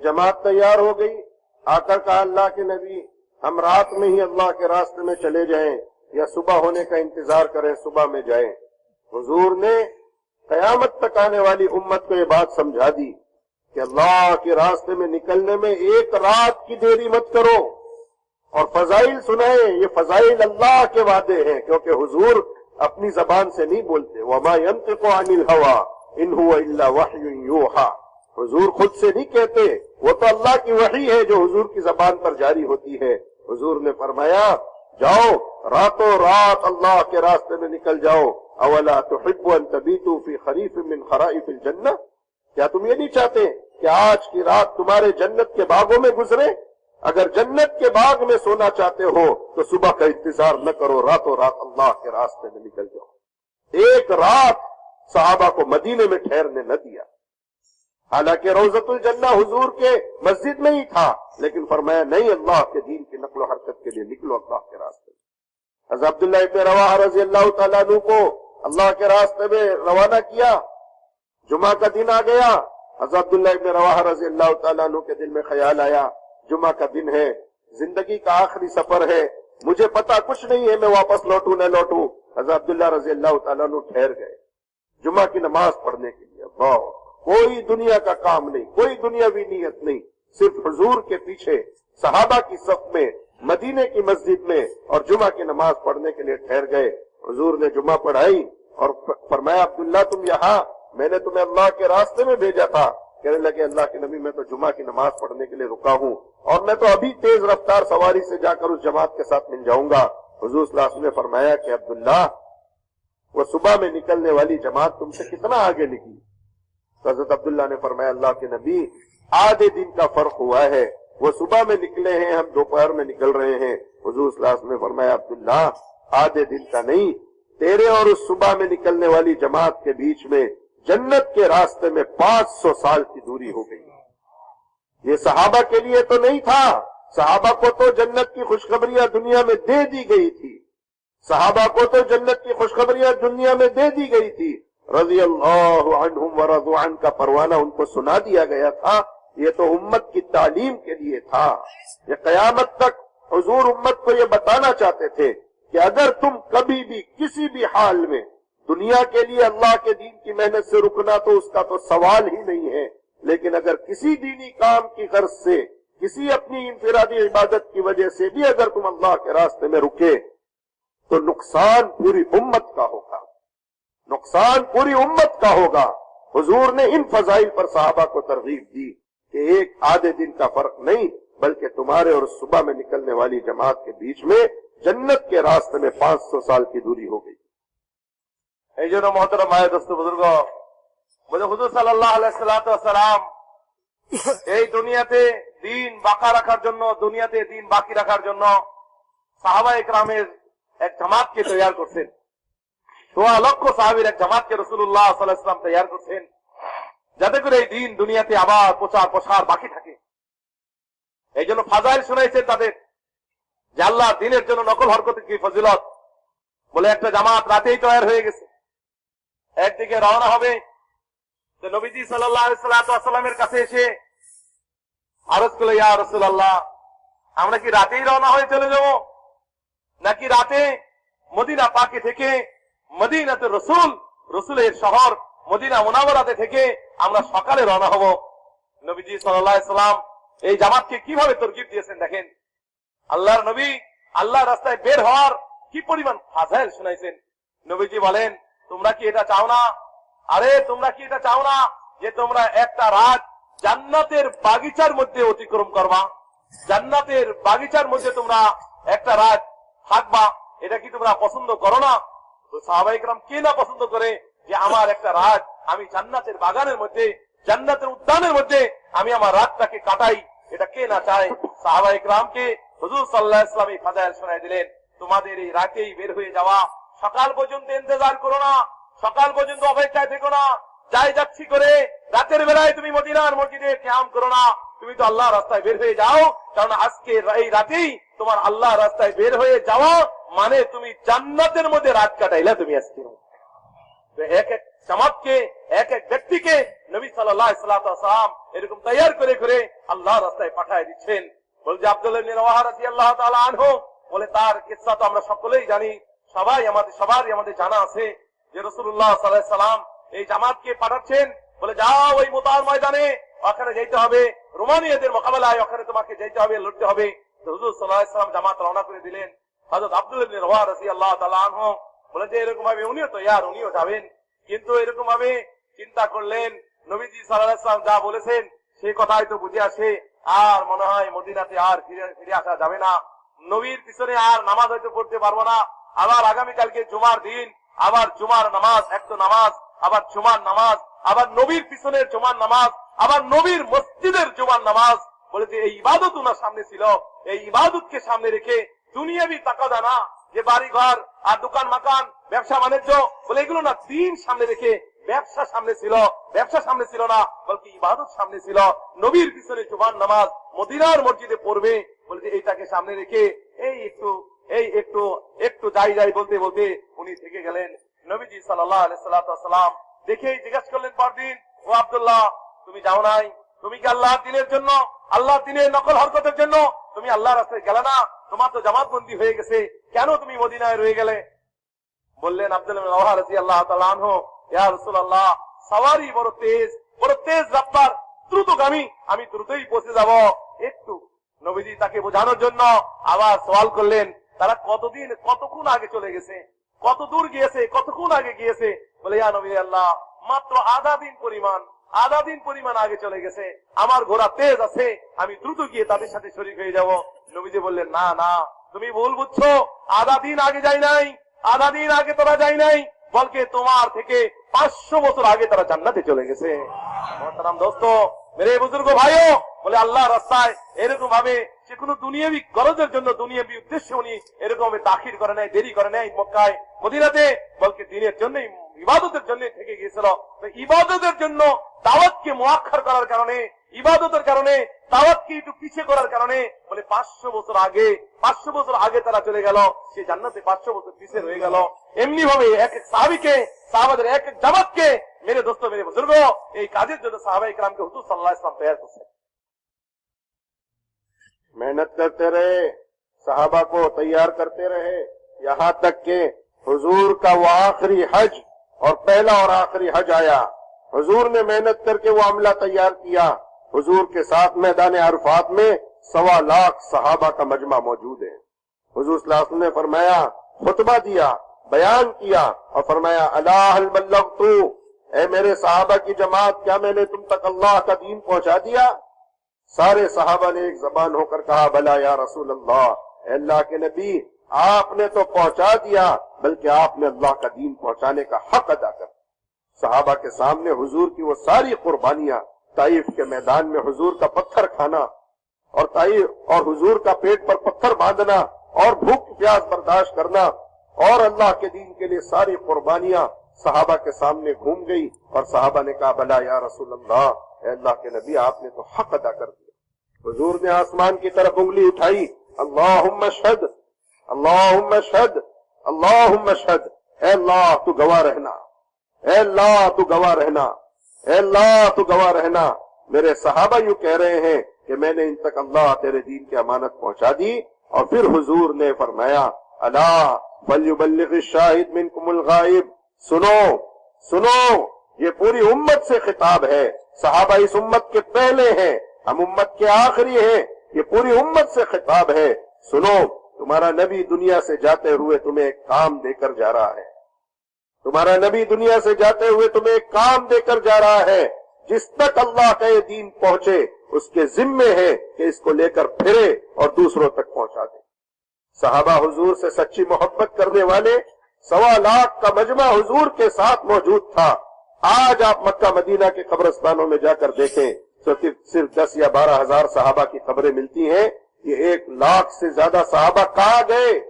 ایک جماعت تیار ہو گئی، آ کر کا اللہ کے نبی، ہم رات میں ہی اللہ کے راستے میں چلے جائیں یا صبح ہونے کا انتظار کریں، صبح میں جائیں۔ حضور نے قیامت تک آنے والی امت کو یہ بات سمجھا دی کہ اللہ کے راستے میں نکلنے میں ایک رات کی دیری مت کرو۔ اور فضائل سنائے یہ فضائل اللہ کے وعدے ہیں، کیونکہ حضور اپنی زبان سے نہیں بولتے۔ وما ينطق عن الهوى ان هو الا وحي يوحى۔ حضور خود سے نہیں کہتے وہ تو اللہ کی وحی ہے جو حضور کی زبان پر جاری ہوتی ہے۔ حضور نے فرمایا، جاؤ، راتوں رات اللہ کے راستے میں نکل جاؤ۔ اولا تحب ان تبیتو فی خریف من خرائف الجنہ۔ کیا تم یہ نہیں چاہتے کہ آج کی رات تمہارے جنت کے باغوں میں گزرے؟ اگر جنت کے باغ میں سونا چاہتے ہو، تو صبح کا انتظار نہ کرو، راتوں رات اللہ کے راستے میں نکل جاؤ۔ ایک رات صحابہ کو مدینے میں ٹھہرنے نہ دیا۔ حالانکہ روزت الجنہ حضور کے مسجد میں ہی تھا، لیکن فرمایا نہیں، اللہ کے دین کی نقل و حرکت کے لیے نکلو اللہ کے راستے میں۔ حضرت عبداللہ ابن روا رضی اللہ تعالیٰ کو اللہ کے راستے میں روانہ کیا۔ جمعہ کا دن آ گیا۔ حضرت عبداللہ ابن روا رضی اللہ تعالیٰ عنہ کے دل میں خیال آیا، جمعہ کا دن ہے، زندگی کا آخری سفر ہے، مجھے پتا کچھ نہیں ہے، میں واپس لوٹوں، نہ لوٹوں۔ حضرت عبداللہ رضی اللہ تعالیٰ ٹھہر گئے۔ جمعہ کی نماز پڑھنے کے لیے، اللہ کوئی دنیا کا کام نہیں، کوئی دنیاوی نیت نہیں، صرف حضور کے پیچھے، صحابہ کی صف میں مدینے کی مسجد میں اور جمعہ کی نماز پڑھنے کے لیے ٹھہر گئے۔ حضور نے جمعہ پڑھائی اور فرمایا، عبداللہ تم یہاں؟ میں نے تمہیں اللہ کے راستے میں بھیجا تھا۔ کہنے لگے، اللہ کے نبی، میں تو جمعہ کی نماز پڑھنے کے لیے رکا ہوں اور میں تو ابھی تیز رفتار سواری سے جا کر اس جماعت کے ساتھ مل جاؤں گا۔ حضور صلی اللہ علیہ وسلم نے فرمایا کہ عبداللہ، وہ صبح میں نکلنے والی جماعت تم سے کتنا آگے نکلی؟ حضرت عبداللہ نے فرمایا، اللہ کے نبی، آدھے دن کا فرق ہوا ہے۔ وہ صبح میں نکلے ہیں، ہم دوپہر میں نکل رہے ہیں۔ حضور صلی اللہ علیہ وسلم نے فرمایا، عبداللہ، آدھے دن کا نہیں، تیرے اور اس صبح میں نکلنے والی جماعت کے بیچ میں جنت کے راستے میں پانچ سو سال کی دوری ہو گئی۔ یہ صحابہ کے لیے تو نہیں تھا۔ صحابہ کو تو جنت کی خوشخبریاں دنیا میں دے دی گئی تھی۔ صحابہ کو تو جنت کی خوشخبریاں دنیا میں دے دی گئی تھی۔ رضی اللہ عنہم ورضوان کا پروانہ ان کو سنا دیا گیا تھا، یہ تو امت کی تعلیم کے لیے تھا۔ یہ قیامت تک حضور امت کو یہ بتانا چاہتے تھے کہ اگر تم کبھی بھی کسی بھی حال میں دنیا کے لیے اللہ کے دین کی محنت سے رکنا تو اس کا تو سوال ہی نہیں ہے۔ لیکن اگر کسی دینی کام کی غرض سے، کسی اپنی انفرادی عبادت کی وجہ سے بھی اگر تم اللہ کے راستے میں رکے، تو نقصان پوری امت کا ہوگا۔ نقصان پوری امت کا ہوگا۔ حضور نے ان فضائل پر صحابہ کو ترغیب دی کہ ایک آدھے دن کا فرق نہیں، بلکہ تمہارے اور صبح میں نکلنے والی جماعت کے بیچ میں جنت کے راستے میں پانچ سو سال کی دوری ہو گئی۔ اے محترم، آئے دوست بزرگوں، مجھے حضور صلی اللہ علیہ السلام یہ دنیا تے دین باقا رکھا جنو، دنیا تے دین باقی رکھا جنو، صحابہ জন্য ایک একরামের کی تیار তৈরি ہیں۔ সোয়া লক্ষ সাহাবির এক জামাতকে রসুল্লাহ সাল্লাহাম তৈরি করছেন। যাতে করে এই দিন দুনিয়াতে আবার প্রচার প্রসার বাকি থাকে। এই জন্য ফাজাইল শুনাইছেন তাদের যে দিনের জন্য নকল হরকত কি ফজিলত? বলে একটা জামাত রাতেই তৈরি হয়ে গেছে। একদিকে রওনা হবে নবীজি সাল্লামের কাছে এসে আরজ করলে, ইয়া রসুল্লাহ আমরা কি রাতেই রওনা হয়ে চলে যাব? নাকি রাতে মদিনা পাকে থেকে মদিনাতে রসুল, রসুলের শহর মদিনা মোনাবরাতে থেকে আমরা সকালে রওনা হব। নবীজি সাল্লাম এই জামাতকে কীভাবে তরকিব দিয়েছেন দেখেন? আল্লাহর নবী আল্লাহ রাস্তায় বের হওয়ার কি পরিমাণ ফাজাইল শুনাইছেন? নবীজি বলেন, তোমরা কি এটা চাও না? আরে, তোমরা কি এটা চাও না যে তোমরা একটা রাত জান্নাতের বাগিচার মধ্যে অতিক্রম করবা? জান্নাতের বাগিচার মধ্যে তোমরা একটা রাত থাকবা? এটা কি তোমরা পছন্দ করো না? তোমাদের এই রাতেই বের হয়ে যাওয়া। সকাল পর্যন্ত ইন্তজার করো না। সকাল পর্যন্ত অপেক্ষায় থেকো না। যাই যাচ্ছি করে, রাতের বেলায় তুমি মদিনার মসজিদে ক্যাম করো না। তুমি তো আল্লাহ রাস্তায় বের হয়ে যাও। কারণ আজকে এই রাতেই তোমার আল্লাহ রাস্তায় বের হয়ে যাওয়া মানে তুমি জান্নাতের মধ্যে রাত কাটাইলা তুমি আজকে। এক এক এক এক ব্যক্তিকে নবী এরকম করে করে আল্লাহ রাস্তায় পাঠায় দিচ্ছেন। তাআলা বলে তার কিসসা তো আমরা সকলেই জানি, সবাই আমাদের আমাদের জানা আছে যে রসুল্লাহ সাল্লাহ সাল্লাম এই জামাতকে পাঠাচ্ছেন। বলে যাও ওই মোতার ময়দানে, ওখানে যেতে হবে। রোমানিয়াদের মোকাবেলায় ওখানে তোমাকে যেতে হবে, লড়তে হবে। হুজুর সাল্লাহ সাল্লাম জামাত রওনা করে দিলেন। হজরত আব্দুল রওয়া রাদিয়াল্লাহু তাআলা আনহু যে এরকম ভাবে উনিও তো ইয়ার উনিও যাবেন। কিন্তু এরকম ভাবে চিন্তা করলেন, নবীজি সাল্লাম যা বলেছেন সেই কথাই তো বুঝে আসে। আর মনে হয় মদিনাতে আর ফিরে ফিরে আসা যাবে না। নবীর পিছনে আর নামাজ হয়তো পড়তে পারব না। আবার আগামীকালকে জুমার দিন, আবার জুমার নামাজ, এক তো নামাজ, আবার জুমার নামাজ, আবার নবীর পিছনের জুমার নামাজ, আবার নবীর মসজিদের জুমার নামাজ। বলে যে এই ইবাদত উনার সামনে ছিল। এই ইবাদতকে সামনে রেখে দুনিয়াবি তাকাদা না যে বাড়ি ঘর আর দোকান, মাকান, ব্যবসা, বাণিজ্য, বলে এগুলো না দিন সামনে রেখে ব্যবসা সামনে ছিল, ব্যবসা সামনে ছিল না, বলকি ইবাদত সামনে ছিল। নবীর পিছনে জুবান নামাজ মদিনার মসজিদে পড়বে বলে যে এইটাকে সামনে রেখে এই একটু এই একটু একটু যাই যাই বলতে বলতে উনি থেকে গেলেন। নবীজি সাল্লাহ সাল্লাম দেখেই জিজ্ঞাসা করলেন পরদিন ও আব্দুল্লাহ, তুমি যাও নাই? তুমি কি আল্লাহ দিনের জন্য আল্লাহ দিনের নকল হরকতের জন্য, তুমি আল্লাহ রাস্তায় গেলে না? তোমার তো জামাত বন্দী হয়ে গেছে। কেন তুমি মদিনায় রয়ে গেলে? বললেন আব্দুল্লাহ রাজি আল্লাহ রসুল্লাহ সবারই বড় তেজ বড় তেজ রাপ্তার দ্রুতগামী, আমি দ্রুতই পৌঁছে যাব। একটু নবীজি তাকে বোঝানোর জন্য আবার সওয়াল করলেন, তারা কতদিন, কতক্ষণ আগে চলে গেছে? কত দূর গিয়েছে? কতক্ষণ আগে গিয়েছে? বলে, ইয়া নবী আল্লাহ, মাত্র আধা দিন পরিমাণ, আধা দিন পরিমাণ আগে চলে গেছে। আমার ঘোড়া তেজ আছে, আমি দ্রুত গিয়ে তাদের সাথে শরীর হয়ে যাব। নবীজি বললেন, না না, তুমি ভুল বুঝছ। আধা দিন আগে যাই নাই, আধা দিন আগে তোরা যাই নাই বলকে তোমার থেকে পাঁচশো বছর আগে তারা জান্নাতে চলে গেছে। মেরে বুজুর্গ ভাইও, বলে আল্লাহ রাস্তায় এরকম ভাবে যে কোনো দুনিয়াবি গরজের জন্য দুনিয়াবি উদ্দেশ্যে উনি এরকম ভাবে তাখির করে নেয়, দেরি করে নেয় মক্কায়, মদিনাতে বলকে দিনের জন্যই, ইবাদতের জন্য থেকে গিয়েছিল। ইবাদতের জন্য দাওয়াতকে মোয়াক্ষার করার কারণে ইবাদতের কারণে তাওয়াতকে একটু পিছে করার কারণে বলে পাঁচশো বছর আগে পাঁচশো বছর আগে তারা চলে গেল সে জান্নাতে পাঁচশো বছর পিছিয়ে রয়ে গেল এমনি ভাবে এক এক সাহাবিকে সাহাবাদের এক এক জামাতকে মেরে দোস্ত মেরে বুজুর্গ এই কাজের জন্য সাহাবা ইকরামকে হুজুর সাল্লাহ ইসলাম তৈরি করছে محنت کرتے رہے صحابہ کو تیار کرتے رہے یہاں تک کہ حضور کا وہ آخری حج اور پہلا اور آخری حج آیا حضور نے محنت کر کے وہ عملہ تیار کیا حضور کے ساتھ میدان عرفات میں سوا لاکھ صحابہ کا مجمع موجود ہے۔ حضور صلی اللہ علیہ وسلم نے فرمایا، خطبہ دیا، بیان کیا اور فرمایا، اللہ البلغتو اے میرے صحابہ کی جماعت، کیا میں نے تم تک اللہ کا دین پہنچا دیا؟ سارے صحابہ نے ایک زبان ہو کر کہا بھلا یا رسول اللہ، اے اللہ کے نبی، آپ نے تو پہنچا دیا، بلکہ آپ نے اللہ کا دین پہنچانے کا حق ادا کر۔ صحابہ کے سامنے حضور کی وہ ساری قربانیاں طائف کے میدان میں حضور کا پتھر کھانا اور طائف اور حضور کا پیٹ پر پتھر باندھنا اور بھوک پیاس برداشت کرنا اور اللہ کے دین کے لیے ساری قربانیاں صحابہ کے سامنے گھوم گئی اور صحابہ نے کہا، بلا یا رسول اللہ، اے اللہ کے نبی، آپ نے تو حق ادا کر دیا۔ حضور نے آسمان کی طرف انگلی اٹھائی اللہ شد اللہ شد اللہ شد اے اللہ، تو گواہ رہنا، اے اللہ، تو گواہ رہنا۔ اے اللہ، تو گواہ رہنا۔ میرے صحابہ یوں کہہ رہے ہیں کہ میں نے ان تک اللہ تیرے دین کی امانت پہنچا دی اور پھر حضور نے فرمایا اللہ شاہد الشاہد منکم الغائب سنو سنو، یہ پوری امت سے خطاب ہے۔ صحابہ اس امت کے پہلے ہیں، ہم امت کے آخری ہیں۔ یہ پوری امت سے خطاب ہے۔ سنو، تمہارا نبی دنیا سے جاتے ہوئے تمہیں ایک کام دے کر جا رہا ہے۔ تمہارا نبی دنیا سے جاتے ہوئے تمہیں ایک کام دے کر جا رہا ہے۔ جس تک اللہ کا یہ دین پہنچے، اس کے ذمے ہے کہ اس کو لے کر پھرے اور دوسروں تک پہنچا دے۔ صحابہ حضور سے سچی محبت کرنے والے، سوا لاکھ کا مجمع حضور کے ساتھ موجود تھا۔ آج آپ مکہ مدینہ کے قبرستانوں میں جا کر دیکھیں تو صرف دس یا بارہ ہزار صحابہ کی خبریں ملتی ہیں۔ یہ ایک لاکھ سے زیادہ صحابہ کہاں گئے؟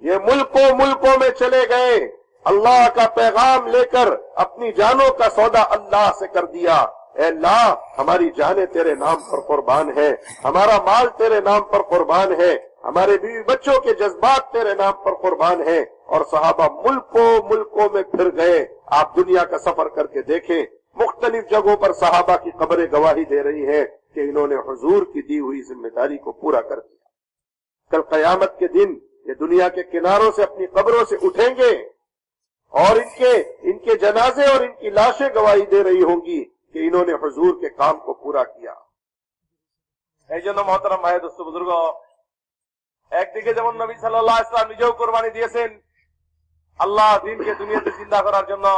یہ ملکوں ملکوں میں چلے گئے۔ اللہ کا پیغام لے کر اپنی جانوں کا سودا اللہ سے کر دیا۔ اے اللہ، ہماری جانیں تیرے نام پر قربان ہیں، ہمارا مال تیرے نام پر قربان ہے، ہمارے بیوی بچوں کے جذبات تیرے نام پر قربان ہیں۔ اور صحابہ ملکوں ملکوں میں پھر گئے۔ آپ دنیا کا سفر کر کے دیکھیں، مختلف جگہوں پر صحابہ کی قبریں گواہی دے رہی ہے کہ انہوں نے حضور کی دی ہوئی ذمہ داری کو پورا کر دیا۔ کل قیامت کے دن یہ دنیا کے کناروں سے اپنی قبروں سے اٹھیں گے۔ और इनके इनके जनाजे और इनकी लाशें गवाही दे रही होंगी कि इन्होंने हुजूर के काम को पूरा किया এই জন্য মহতারাম ভাই দোস্ত বুজুর্গ একদিকে যেমন নবী সাল্লাহ ইসলাম নিজেও কোরবানি দিয়েছেন আল্লাহ দিনকে দুনিয়াতে চিন্তা করার জন্য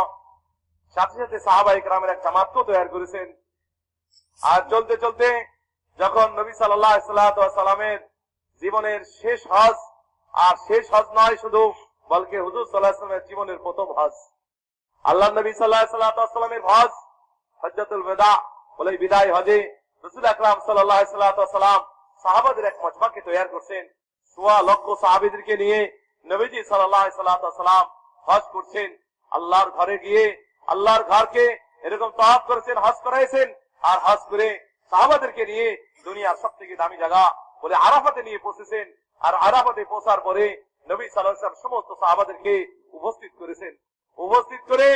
সাথে সাথে সাহাবা ইকরামের এক জামাতকেও তৈরি করেছেন আর চলতে চলতে যখন নবী সাল্লাহ সাল্লামের জীবনের শেষ হজ আর শেষ হজ নয় শুধু বলকে হুজুর সাল্লাহ ইসলামের জীবনের প্রথম হজ। আল্লাহ নবী সাল্লাহ সাল্লামের হজ, হজ্জাতুল বেদা বলে বিদায় হজে রসুল আকরাম সাল্লাহ সাল্লাম সাহাবাদের এক মজমাকে তৈরি করছেন। সোয়া লক্ষ সাহাবিদেরকে নিয়ে নবীজি সাল্লাহ সাল্লাম হজ করছেন। আল্লাহর ঘরে গিয়ে আল্লাহর ঘরকে এরকম তহাব করেছেন, হজ করাইছেন আর হজ করে সাহাবাদেরকে নিয়ে দুনিয়ার সব থেকে দামি জায়গা বলে আরাফাতে নিয়ে পৌঁছেছেন। আর আরাফাতে পৌঁছার পরে নবী সাল্লাহ ইসলাম সমস্ত সাহাবাদেরকে উপস্থিত করেছেন। উপস্থিত করে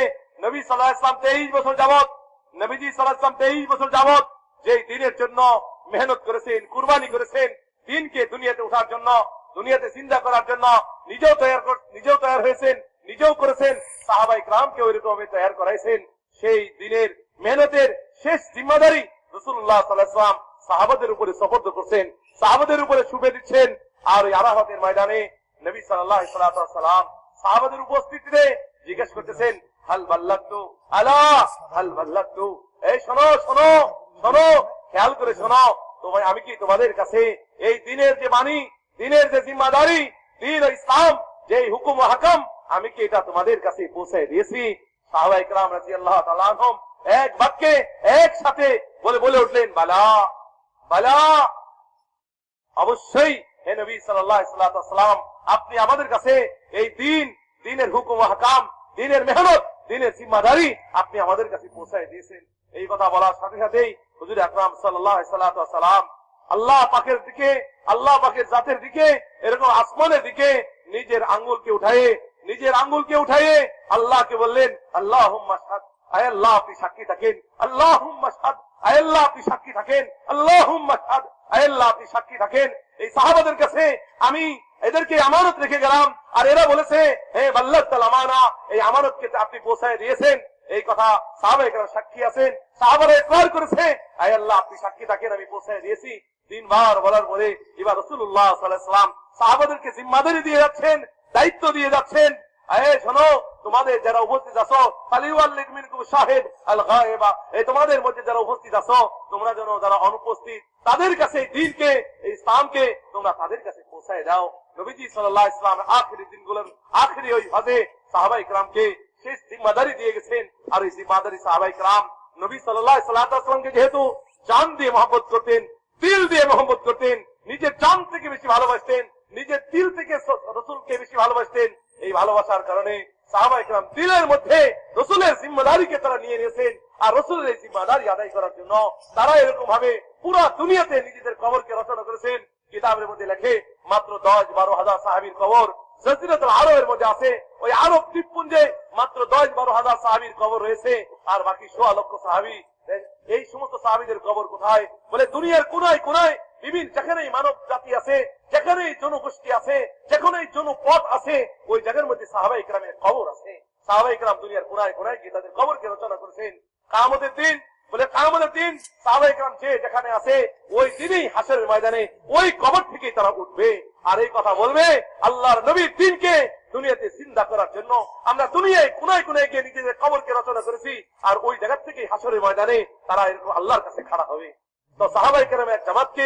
নবী সাল্লাহ ইসলাম তেইশ বছর যাবত নবীজি সাল্লাহ ইসলাম তেইশ বছর যাবত যে দিনের জন্য মেহনত করেছেন, কুরবানি করেছেন, দিনকে দুনিয়াতে ওঠার জন্য, দুনিয়াতে চিন্তা করার জন্য নিজেও তৈরি নিজেও তৈরি হয়েছেন, নিজেও করেছেন সাহাবাই গ্রামকে ওই রকম তৈরি করাইছেন। সেই দিনের মেহনতের শেষ জিম্মাদারি রসুল্লাহ সাল্লাহাম সাহাবাদের উপরে সফর্দ করছেন, সাহাবাদের উপরে শুভে দিচ্ছেন। আর ওই আরাহতের ময়দানে নবী সাল্লাহ সাল্লাম সাহাবাদের উপস্থিতিতে জিজ্ঞেস করতেছেন, হাল বাল্লাক্তু আলা, হাল বাল্লাক্তু এই শোনো শোনো শোনো, খেয়াল করে শোনো তোমায় আমি কি তোমাদের কাছে এই দিনের যে বাণী, দিনের যে জিম্মাদারি, দিন ইসলাম যে হুকুম হাকাম, আমি কি এটা তোমাদের কাছে পৌঁছে দিয়েছি? সাহবা ইকরাম রাজি আল্লাহ তালাহম এক বাক্যে, একসাথে বলে বলে উঠলেন, বালা বালা। অবশ্যই হে নবী সাল্লাহ সাল্লাম আপনি আমাদের কাছে এই দিন, দিনের হুকুম হাকাম, দিনের মেহনত, দিনের জিম্মাদারি আপনি আমাদের কাছে পৌঁছায় দিয়েছেন। এই কথা বলার সাথে সাথেই হুজুর আকরাম সাল্লাম আল্লাহ পাকের দিকে, আল্লাহ পাকের জাতের দিকে, এরকম আসমানের দিকে নিজের আঙ্গুলকে উঠায়ে, নিজের আঙ্গুলকে উঠায়ে আল্লাহকে বললেন আল্লাহ আয় আল্লাহ আপনি সাক্ষী থাকেন। আল্লাহ আয় আল্লাহ আপনি সাক্ষী থাকেন। আল্লাহ আয় আল্লাহ আপনি সাক্ষী থাকেন। এই সাহাবাদের কাছে আমি এদেরকে আমানত রেখে গেলাম। আর এরা বলেছে, হে বাল্লাহ আমানা, এই আমানতকে আপনি পৌঁছায় দিয়েছেন। এই কথা সাহাবা সাক্ষী আছেন। করেছে আল্লাহ, আপনি সাক্ষী থাকেন, আমি পৌঁছায় দিয়েছি। তিনবার বলার পরে এবার রসুল্লাহ সাল্লাহাম সাহাবাদেরকে জিম্মাদারি দিয়ে যাচ্ছেন, দায়িত্ব দিয়ে যাচ্ছেন। আয়ে, শোনো, তোমাদের যারা উপস্থিত আছো শাহেদ আল গায়েবা এই তোমাদের মধ্যে যারা উপস্থিত আছো, তোমরা যেন যারা অনুপস্থিত তাদের কাছে, দিনকে ইসলামকে তোমরা তাদের কাছে পৌঁছায় দাও। নবীজি সাল্লাহ ইসলামের আখেরি দিনগুলোর আখেরি ওই হজে সাহাবা ইকরামকে শেষ জিম্মাদারি দিয়ে গেছেন। আর এই জিম্মাদারি সাহাবা ইকরাম নবী সাল্লাহ সাল্লাহামকে যেহেতু জান দিয়ে মহব্বত করতেন দিল দিয়ে মহব্বত করতেন, নিজের জান থেকে বেশি ভালোবাসতেন, নিজের দিল থেকে রসুলকে বেশি ভালোবাসতেন, এই ভালোবাসার কারণে সাহাবা ইকরাম দিলের মধ্যে রসুলের জিম্মাদারিকে তারা নিয়ে নিয়েছেন। আর রসুলের জিম্মাদারি আদায় করার জন্য তারা এরকম ভাবে পুরা দুনিয়াতে নিজেদের কবরকে রচনা করেছেন। কিতাবের মধ্যে লেখে, মাত্র দশ বারো হাজার সাহাবির কবর। আরবের মধ্যে আছে, ওই আরব দ্বীপপুঞ্জে মাত্র দশ বারো হাজার সাহাবির কবর রয়েছে, আর বাকি সোয়া লক্ষ সাহাবি। এই সমস্ত সাহাবিদের কবর কোথায়? বলে দুনিয়ার কোনায় কোনায় বিভিন্ন, যেখানেই মানব জাতি আছে, যেখানেই জনগোষ্ঠী আছে, যেখানেই জনপথ আছে, ওই জায়গার মধ্যে সাহাবা ইকরামের কবর আছে। সাহাবা ইকরাম দুনিয়ার কোনায় কোনায় গিয়ে তাদের কবরকে রচনা করেছেন। কামতের দিন, বলে কামতের দিন সাহাবা ইকরাম যে যেখানে আছে, ওই দিনই হাসের ময়দানে, ওই কবর থেকেই তারা উঠবে। আর এই কথা বলবে আল্লাহর নবীর দিনকে দুনিয়াতে চিন্তা করার জন্য। আমরা দুনিয়ায় কোনায় কোনায় গিয়ে নিজেদের কবরকে রচনা করেছি, আর ওই জায়গা থেকে হাসরের ময়দানে তারা এরকম আল্লাহর কাছে খাড়া হবে। তো সাহাবাই কেরামের জামাতকে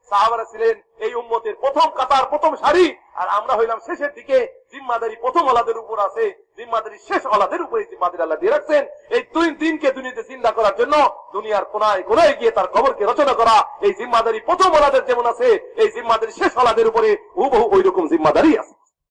সাহাবারা ছিলেন এই উম্মতের প্রথম কাতার, প্রথম সারি। আর আমরা হইলাম শেষের দিকে, জিম্মাদারি প্রথম অলাদের উপর আছে। জিম্মাদারি শেষ আলাদের উপরে জিম্মাদারি আল্লাহ দিয়ে রাখছেন। এই দুই দিনকে দুনিয়াতে চিন্তা করার জন্য দুনিয়ার কোনায় কোনায় গিয়ে তার কবরকে রচনা করা, এই জিম্মাদারি প্রথম অলাদের যেমন আছে, এই জিম্মাদারি শেষ আলাদের উপরে হুবহু ওই রকম জিম্মাদারি আছে।